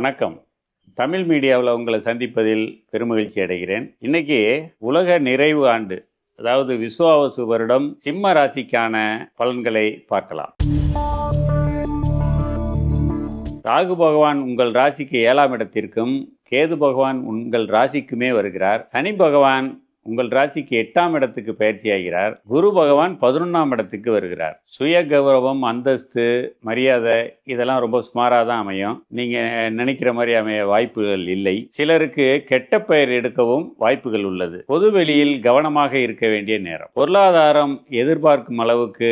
வணக்கம். தமிழ் மீடியாவில் உங்களை சந்திப்பதில் பெருமகிழ்ச்சி அடைகிறேன். இன்னைக்கு உலக நிறைவு ஆண்டு அதாவது விஸ்வாவசு வருடம் சிம்ம ராசிக்கான பலன்களை பார்க்கலாம். ராகு பகவான் உங்கள் ராசிக்கு ஏழாம் இடத்திற்கும் கேது பகவான் உங்கள் ராசிக்குமே வருகிறார். சனி பகவான் உங்கள் ராசிக்கு எட்டாம் இடத்துக்கு பயிற்சியாகிறார் குரு பகவான் பதினொன்றாம் இடத்துக்கு வருகிறார். சுய கௌரவம் அந்தஸ்து மரியாதை இதெல்லாம் ரொம்ப சுமாராக தான் அமையும். நீங்கள் நினைக்கிற மாதிரி அமைய வாய்ப்புகள் இல்லை. சிலருக்கு கெட்ட பெயர் எடுக்கவும் வாய்ப்புகள் உள்ளது. பொதுவெளியில் கவனமாக இருக்க வேண்டிய நேரம். பொருளாதாரம் எதிர்பார்க்கும் அளவுக்கு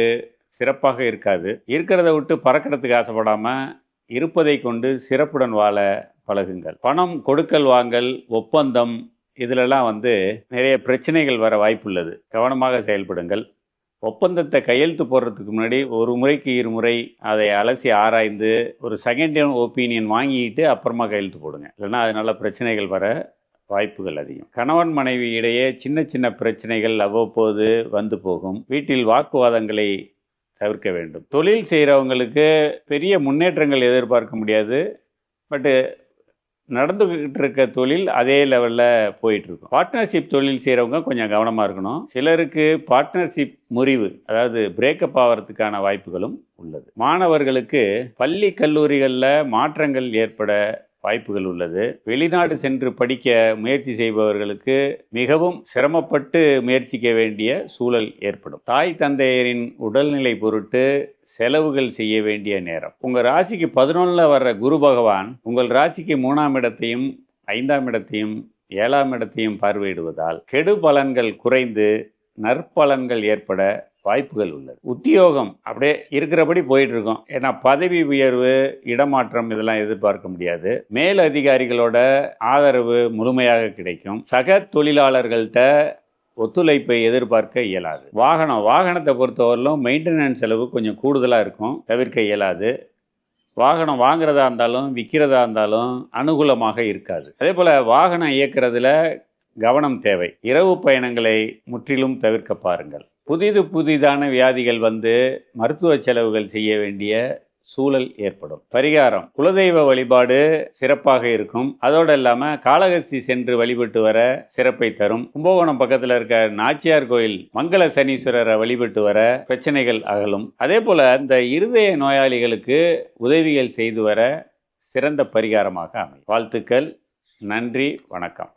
சிறப்பாக இருக்காது. இருக்கிறத விட்டு பறக்கிறதுக்கு ஆசைப்படாமல் இருப்பதை கொண்டு சிறப்புடன் வாழ பழகுங்கள். பணம் கொடுக்கல் வாங்கல் ஒப்பந்தம் இதிலெல்லாம் வந்து நிறைய பிரச்சனைகள் வர வாய்ப்புள்ளது. கவனமாக செயல்படுங்கள். ஒப்பந்தத்தை கையெழுத்து போடுறதுக்கு முன்னாடி ஒரு முறைக்கு இருமுறை அதை அலசி ஆராய்ந்து ஒரு செகண்ட் ஒப்பீனியன் வாங்கிட்டு அப்புறமா கையெழுத்து போடுங்க. இல்லைன்னா அதனால பிரச்சனைகள் வர வாய்ப்புகள் அதிகம். கணவன் மனைவி இடையே சின்ன சின்ன பிரச்சனைகள் அவ்வப்போது வந்து போகும். வீட்டில் வாக்குவாதங்களை தவிர்க்க வேண்டும். தொழில் செய்கிறவங்களுக்கு பெரிய முன்னேற்றங்கள் எதிர்பார்க்க முடியாது. பட்டு நடந்துக்கிட்டு இருக்க தொழில் அதே லெவலில் போயிட்டுருக்கும். பார்ட்னர்ஷிப் தொழில் செய்கிறவங்க கொஞ்சம் கவனமாக இருக்கணும். சிலருக்கு பார்ட்னர்ஷிப் முறிவு அதாவது பிரேக்கப் ஆகிறதுக்கான வாய்ப்புகளும் உள்ளது. மாணவர்களுக்கு பள்ளி கல்லூரிகளில் மாற்றங்கள் ஏற்பட வாய்ப்புகள் உள்ளது. வெளிநாடு சென்று படிக்க முயற்சி செய்பவர்களுக்கு மிகவும் சிரமப்பட்டு முயற்சிக்க வேண்டிய சூழல் ஏற்படும். தாய் தந்தையரின் உடல்நிலை பொருட்டு செலவுகள் செய்ய வேண்டிய நேரம். உங்கள் ராசிக்கு பதினொன்றில் வர்ற குரு பகவான் உங்கள் ராசிக்கு மூணாம் இடத்தையும் ஐந்தாம் இடத்தையும் ஏழாம் இடத்தையும் பார்வையிடுவதால் கெடு பலன்கள் குறைந்து நற்பலன்கள் ஏற்பட வாய்ப்புகள் உள்ளது உத்தியோகம் அப்படியே இருக்கிறபடி போயிட்டு இருக்கோம் ஏன்னா பதவி உயர்வு இடமாற்றம் இதெல்லாம் எதிர்பார்க்க முடியாது. மேல் அதிகாரிகளோட ஆதரவு முழுமையாக கிடைக்கும். சக தொழிலாளர்கள்ட்ட ஒத்துழைப்பை எதிர்பார்க்க இயலாது. வாகனம் வாகனத்தை பொறுத்தவரையிலும் மெயின்டெனன்ஸ் செலவு கொஞ்சம் கூடுதலாக இருக்கும். தவிர்க்க இயலாது. வாகனம் வாங்குறதா இருந்தாலும் விற்கிறதா இருந்தாலும் அனுகூலமாக இருக்காது. அதே போல் வாகனம் இயக்கிறதுல கவனம் தேவை. இரவு பயணங்களை முற்றிலும் தவிர்க்க பாருங்கள். புதிது புதிதான வியாதிகள் வந்து மருத்துவ செலவுகள் செய்ய வேண்டிய சூழல் ஏற்படும். பரிகாரம். குலதெய்வ வழிபாடு சிறப்பாக இருக்கும். அதோடு இல்லாமல் காளகஸ்தி சென்று வழிபட்டு வர சிறப்பை தரும். கும்பகோணம் பக்கத்தில் இருக்க நாச்சியார் கோயில் மங்கள சனீஸ்வரரை வழிபட்டு வர பிரச்சனைகள் அகலும். அதே போல் இந்த இருதய நோயாளிகளுக்கு உதவிகள் செய்து வர சிறந்த பரிகாரமாக அமையும். வாழ்த்துக்கள். நன்றி. வணக்கம்.